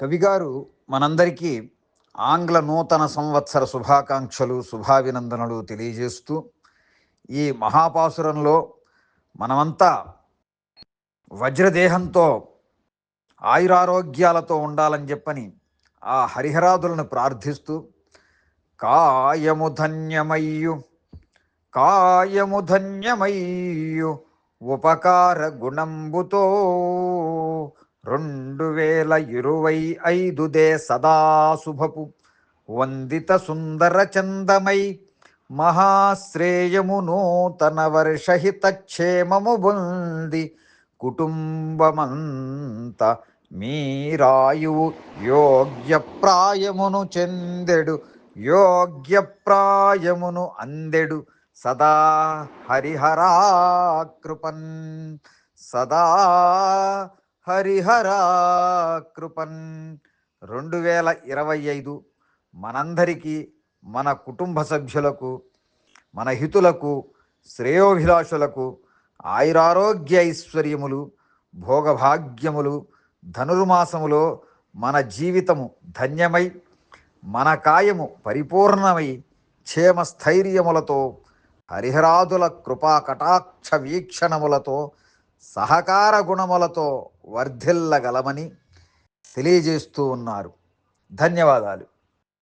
కవిగారు మనందరికీ ఆంగ్ల నూతన సంవత్సర శుభాకాంక్షలు శుభాభినందనలు తెలియజేస్తూ ఈ మహాపాసురంలో మనమంతా వజ్రదేహంతో ఆయురారోగ్యాలతో ఉండాలని చెప్పని ఆ హరిహరాదులను ప్రార్థిస్తూ కాయము ధన్యమయ్యు కాయము ధన్యమయ్యు ఉపకార గుణంబుతో రెండు వేల ఇరవై ఐదు దే సదాశుభపు. వందిత సుందర చందమై మహాశ్రేయము నూతన వర్షహితక్షేమము బొంది కుటుంబమంత మీరాయువు యోగ్యప్రాయమును చెందెడు యోగ్యప్రాయమును అందెడు. సదా హరిహరాకృపన్ సదా హరిహరా కృపన్. రెండు వేల ఇరవై ఐదు మనందరికీ మన కుటుంబ సభ్యులకు మన హితులకు శ్రేయోభిలాషులకు ఆయురారోగ్య ఐశ్వర్యములు భోగభాగ్యములు ధనుర్మాసములో మన జీవితము ధన్యమై మన కాయము పరిపూర్ణమై క్షేమ స్థైర్యములతో హరిహరాదుల కృపా కటాక్ష వీక్షణములతో సహకార గుణములతో వర్ధిల్లగలమని తెలియజేస్తూ ఉన్నారు. ధన్యవాదాలు.